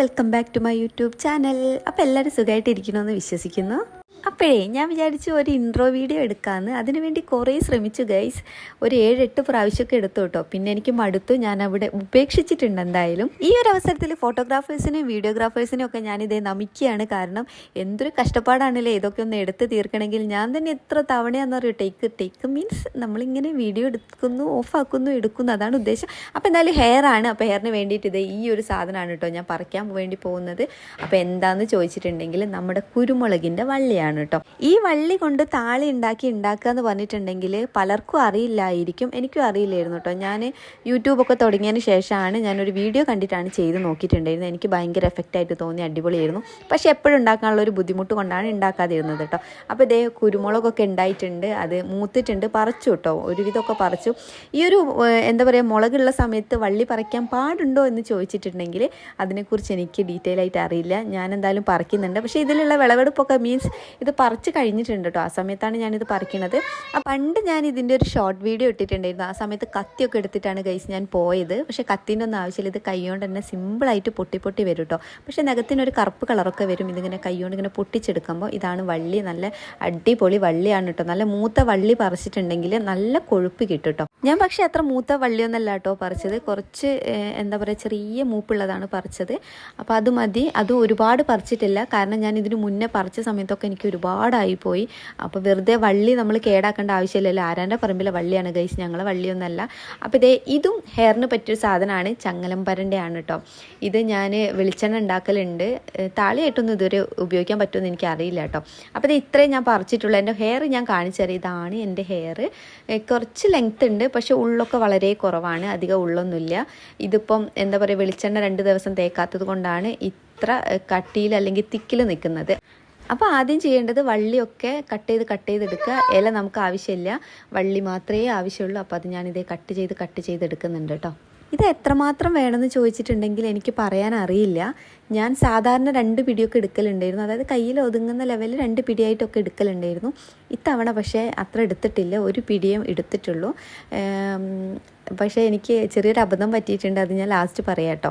Welcome back to my YouTube channel. അപ്പോൾ എല്ലാവരും സുഖമായിട്ടിരിക്കണമെന്ന് വിശ്വസിക്കുന്നു. അപ്പോഴേ ഞാൻ വിചാരിച്ചു ഒരു ഇൻട്രോ വീഡിയോ എടുക്കാമെന്ന് അതിനുവേണ്ടി കുറേ ശ്രമിച്ചു ഗൈസ് ഒരു ഏഴെട്ട് പ്രാവശ്യമൊക്കെ എടുത്തു കേട്ടോ. പിന്നെ എനിക്ക് മടുത്തു. ഞാൻ അവിടെ ഉപേക്ഷിച്ചിട്ടുണ്ട് എന്തായാലും. ഈ ഒരു അവസരത്തിൽ ഫോട്ടോഗ്രാഫേഴ്സിനെയും വീഡിയോഗ്രാഫേഴ്സിനെയും ഒക്കെ ഞാനിതേ നമിക്കുകയാണ്. കാരണം എന്തൊരു കഷ്ടപ്പാടാണല്ലേ ഇതൊക്കെ ഒന്ന് എടുത്ത് തീർക്കണമെങ്കിൽ. ഞാൻ തന്നെ എത്ര തവണയാണെന്നറിയോ ടേക്ക് ടേക്ക് മീൻസ് നമ്മളിങ്ങനെ വീഡിയോ എടുക്കുന്നു ഓഫാക്കുന്നു എടുക്കുന്നു. അതാണ് ഉദ്ദേശം. അപ്പോൾ എന്തായാലും ഹെയർ ആണ്. അപ്പോൾ ഹെയറിന് വേണ്ടിയിട്ട് ഇത് ഈ ഒരു സാധനമാണ് കേട്ടോ ഞാൻ പറിക്കാൻ വേണ്ടി പോകുന്നത്. അപ്പോൾ എന്താണെന്ന് ചോദിച്ചിട്ടുണ്ടെങ്കിൽ നമ്മുടെ കുരുമുളകിന്റെ വള്ളിയാണ്. കേട്ടോ ഈ വള്ളി കൊണ്ട് താളി ഉണ്ടാക്കി ഉണ്ടാക്കുക എന്ന് പറഞ്ഞിട്ടുണ്ടെങ്കിൽ പലർക്കും അറിയില്ലായിരിക്കും എനിക്കും അറിയില്ലായിരുന്നു കേട്ടോ ഞാൻ യൂട്യൂബൊക്കെ തുടങ്ങിയതിന് ശേഷമാണ് ഞാനൊരു വീഡിയോ കണ്ടിട്ടാണ് ചെയ്ത് നോക്കിയിട്ടുണ്ടായിരുന്നത്. എനിക്ക് ഭയങ്കര എഫക്റ്റായിട്ട് തോന്നി അടിപൊളിയായിരുന്നു. പക്ഷേ എപ്പോഴും ഉണ്ടാക്കാനുള്ള ഒരു ബുദ്ധിമുട്ട് കൊണ്ടാണ് ഉണ്ടാക്കാതിരുന്നത് കേട്ടോ അപ്പോൾ ഇതേ കുരുമുളകൊക്കെ ഉണ്ടായിട്ടുണ്ട് അത് മൂത്തിട്ടുണ്ട് പറിച്ചു കേട്ടോ ഒരുവിധമൊക്കെ പറിച്ചു. ഈ ഒരു എന്താ പറയുക മുളകുള്ള സമയത്ത് വള്ളി പറിക്കാൻ പാടുണ്ടോ എന്ന് ചോദിച്ചിട്ടുണ്ടെങ്കിൽ അതിനെക്കുറിച്ച് എനിക്ക് ഡീറ്റെയിൽ ആയിട്ട് അറിയില്ല. ഞാൻ എന്തായാലും പറിക്കുന്നുണ്ട്. പക്ഷേ ഇതിലുള്ള വിളവെടുപ്പൊക്കെ മീൻസ് ഇത് പറിച്ച് കഴിഞ്ഞിട്ടുണ്ട് കേട്ടോ ആ സമയത്താണ് ഞാനിത് പറിക്കുന്നത് ആ പണ്ട് ഞാൻ ഇതിന്റെ ഒരു ഷോർട്ട് വീഡിയോ ഇട്ടിട്ടുണ്ടായിരുന്നു. ആ സമയത്ത് കത്തിയൊക്കെ എടുത്തിട്ടാണ് ഗൈസ് ഞാൻ പോയത്. പക്ഷേ കത്തിന്റെ ഒന്നും ആവശ്യമില്ല. ഇത് കൈകൊണ്ട് തന്നെ സിമ്പിളായിട്ട് പൊട്ടി പൊട്ടി വരും കേട്ടോ പക്ഷേ നഖത്തിനൊരു കറുപ്പ് കളറൊക്കെ വരും. ഇതിങ്ങനെ കൈകൊണ്ട് ഇങ്ങനെ പൊട്ടിച്ചെടുക്കുമ്പോൾ ഇതാണ് വള്ളി. നല്ല അടിപൊളി വള്ളിയാണ് കേട്ടോ നല്ല മൂത്ത വള്ളി പറിച്ചിട്ടുണ്ടെങ്കിൽ നല്ല കൊഴുപ്പ് കിട്ടും കേട്ടോ ഞാൻ പക്ഷേ അത്ര മൂത്ത വള്ളിയൊന്നല്ല കേട്ടോ പറിച്ചത്. കുറച്ച് എന്താ പറയുക ചെറിയ മൂപ്പുള്ളതാണ് പറിച്ചത്. അപ്പോൾ അത് മതി. അത് ഒരുപാട് പറിച്ചിട്ടില്ല. കാരണം ഞാൻ ഇതിന് മുന്നേ പറിച്ച സമയത്തൊക്കെ എനിക്ക് ഒരുപാടായി പോയി അപ്പോൾ വെറുതെ വള്ളി നമ്മൾ കേടാക്കേണ്ട ആവശ്യമില്ലല്ലോ. ആരാന്റെ പറമ്പിലെ വള്ളിയാണ് ഗൈസ് ഞങ്ങളെ വള്ളിയൊന്നല്ല. അപ്പോൾ ഇതേ ഇതും ഹെയറിന് പറ്റിയൊരു സാധനമാണ് ചങ്ങലംപരന്റെ ആണ് കേട്ടോ ഇത് ഞാൻ വെളിച്ചെണ്ണ ഉണ്ടാക്കലുണ്ട്. താളിയായിട്ടൊന്നും ഇതുവരെ ഉപയോഗിക്കാൻ പറ്റുമെന്ന് എനിക്ക് അറിയില്ല കേട്ടോ അപ്പോൾ ഇത് ഇത്രയും ഞാൻ പറിച്ചിട്ടുള്ളൂ. എന്റെ ഹെയർ ഞാൻ കാണിച്ചു ഇതാണ് എന്റെ ഹെയർ കുറച്ച് ലെങ്ത് ഉണ്ട്. പക്ഷേ ഉള്ളൊക്കെ വളരെ കുറവാണ്. അധികം ഉള്ളൊന്നുമില്ല. ഇതിപ്പം എന്താ പറയുക വെളിച്ചെണ്ണ രണ്ട് ദിവസം തേക്കാത്തത് കൊണ്ടാണ് ഇത്ര കട്ടിയിൽ അല്ലെങ്കിൽ തിക്കിൽ നിൽക്കുന്നത്. അപ്പോൾ ആദ്യം ചെയ്യേണ്ടത് വള്ളിയൊക്കെ കട്ട് ചെയ്ത് കട്ട് ചെയ്തെടുക്കുക ഇല നമുക്ക് ആവശ്യമില്ല. വള്ളി മാത്രമേ ആവശ്യമുള്ളൂ. അപ്പോൾ അത് ഞാനിതേ കട്ട് ചെയ്ത് കട്ട് ചെയ്തെടുക്കുന്നുണ്ട് കേട്ടോ. ഇത് എത്രമാത്രം വേണമെന്ന് ചോദിച്ചിട്ടുണ്ടെങ്കിൽ എനിക്ക് പറയാൻ അറിയില്ല. ഞാൻ സാധാരണ രണ്ട് പിടിയൊക്കെ എടുക്കലുണ്ടായിരുന്നു. അതായത് കയ്യിൽ ഒതുങ്ങുന്ന ലെവലിൽ രണ്ട് പിടിയായിട്ടൊക്കെ എടുക്കലുണ്ടായിരുന്നു. ഇത്തവണ പക്ഷേ അത്ര എടുത്തിട്ടില്ല. ഒരു പിടിയും എടുത്തിട്ടുള്ളൂ. പക്ഷേ എനിക്ക് ചെറിയൊരു അബദ്ധം പറ്റിയിട്ടുണ്ട് അത് ഞാൻ ലാസ്റ്റ് പറയാം കേട്ടോ.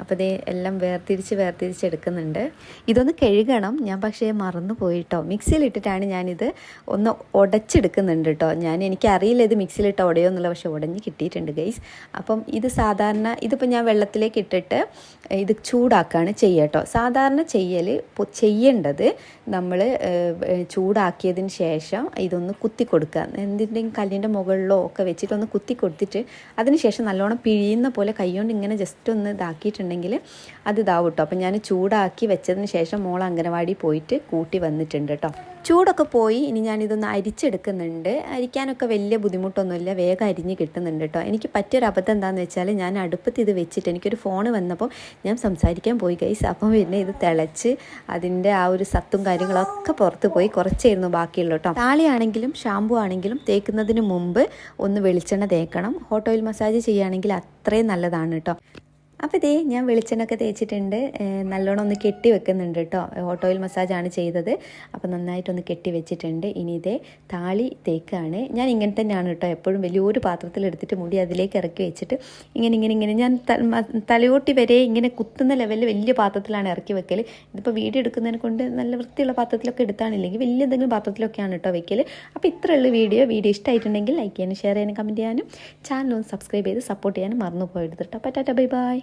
അപ്പോൾ ദേ എല്ലാം വേർതിരിച്ച് വേർതിരിച്ച് എടുക്കുന്നുണ്ട്. ഇതൊന്ന് കഴുകണം. ഞാൻ പക്ഷേ മറന്നു പോയിട്ടോ. മിക്സിയിലിട്ടിട്ടാണ് ഞാനിത് ഒന്ന് ഉടച്ചെടുക്കുന്നുണ്ട് കേട്ടോ. ഞാൻ എനിക്കറിയില്ല ഇത് മിക്സിയിലിട്ട് ഉടയോ എന്നുള്ള പക്ഷേ ഉടഞ്ഞ് കിട്ടിയിട്ടുണ്ട് ഗൈസ് അപ്പം ഇത് സാധാരണ ഇതിപ്പോൾ ഞാൻ വെള്ളത്തിലേക്ക് ഇട്ടിട്ട് ഇത് ചൂടാക്കുകയാണ് ചെയ്യുക കേട്ടോ. സാധാരണ ചെയ്യൽ ചെയ്യേണ്ടത് നമ്മൾ ചൂടാക്കിയതിന് ശേഷം ഇതൊന്ന് കുത്തി കൊടുക്കുക എന്തിന്റെയും കല്ലിന്റെ മുകളിലോ ഒക്കെ വെച്ചിട്ട് ഒന്ന് കുത്തി കൊടുത്തിട്ട് അതിന് ശേഷം നല്ലോണം പിഴിയുന്ന പോലെ കൈകൊണ്ട് ഇങ്ങനെ ജസ്റ്റ് ഒന്ന് ഇതാക്കിയിട്ടുണ്ടെങ്കിൽ അത് ഇതാവും കേട്ടോ അപ്പം ഞാൻ ചൂടാക്കി വെച്ചതിന് ശേഷം മോൾ അംഗനവാടി പോയിട്ട് കൂട്ടി വന്നിട്ടുണ്ട് കേട്ടോ ചൂടൊക്കെ പോയി ഇനി ഞാനിതൊന്ന് അരിച്ചെടുക്കുന്നുണ്ട്. അരിക്കാനൊക്കെ വലിയ ബുദ്ധിമുട്ടൊന്നുമില്ല. വേഗം അരിഞ്ഞ് കിട്ടുന്നുണ്ട് കേട്ടോ എനിക്ക് പറ്റിയൊരു അബദ്ധം എന്താണെന്ന് വെച്ചാൽ ഞാൻ അടുപ്പത്ത് ഇത് വെച്ചിട്ട് എനിക്കൊരു ഫോൺ വന്നപ്പോൾ ഞാൻ സംസാരിക്കാൻ പോയി ഗൈസ്. അപ്പം പിന്നെ ഇത് തിളച്ച് അതിന്റെ ആ ഒരു സത്തും കാര്യങ്ങളൊക്കെ പുറത്ത് പോയി കുറച്ചായിരുന്നു ബാക്കിയുള്ളൂ കേട്ടോ താളിയാണെങ്കിലും ഷാമ്പു ആണെങ്കിലും തേക്കുന്നതിന് മുമ്പ് ഒന്ന് വെളിച്ചെണ്ണ തേക്കണം. ഹോട്ട് ഓയിൽ മസാജ് ചെയ്യുകയാണെങ്കിൽ അത്രയും നല്ലതാണ് കേട്ടോ അപ്പോൾ ഇതേ ഞാൻ വെളിച്ചെണ്ണൊക്കെ തേച്ചിട്ടുണ്ട്. നല്ലോണം ഒന്ന് കെട്ടി വെക്കുന്നുണ്ട് കേട്ടോ. ഓട്ടോയിൽ മസാജാണ് ചെയ്തത്. അപ്പോൾ നന്നായിട്ടൊന്ന് കെട്ടി വെച്ചിട്ടുണ്ട്. ഇനി ഇതേ താളി തേക്കാണ്. ഞാൻ ഇങ്ങനെ തന്നെയാണ് കേട്ടോ. എപ്പോഴും വലിയൊരു പാത്രത്തിലെടുത്തിട്ട് മുടി അതിലേക്ക് ഇറക്കി വെച്ചിട്ട് ഇങ്ങനെ ഇങ്ങനെ ഇങ്ങനെ. ഞാൻ തലയോട്ടി വരെ ഇങ്ങനെ കുത്തുന്ന ലെവലിൽ വലിയ പാത്രത്തിലാണ് ഇറക്കി വെക്കൽ ഇതിപ്പോൾ വീഡിയോ എടുക്കുന്നതിനെ കൊണ്ട് നല്ല വൃത്തിയുള്ള പാത്രത്തിലൊക്കെ എടുത്താണില്ലെങ്കിൽ വലിയ എന്തെങ്കിലും പാത്രത്തിലൊക്കെയാണ് കേട്ടോ വെക്കൽ അപ്പോൾ ഇത്രയുള്ള വീഡിയോ. വീഡിയോ ഇഷ്ടമായിട്ടുണ്ടെങ്കിൽ ലൈക്ക് ചെയ്യാനും ഷെയർ ചെയ്യാനും കമന്റ് ചെയ്യാനും ചാനൽ ഒന്ന് സബ്സ്ക്രൈബ് ചെയ്ത് സപ്പോർട്ട് ചെയ്യാനും മറന്നു പോയത് കേട്ടോ. അപ്പോൾ ബൈ ബൈ.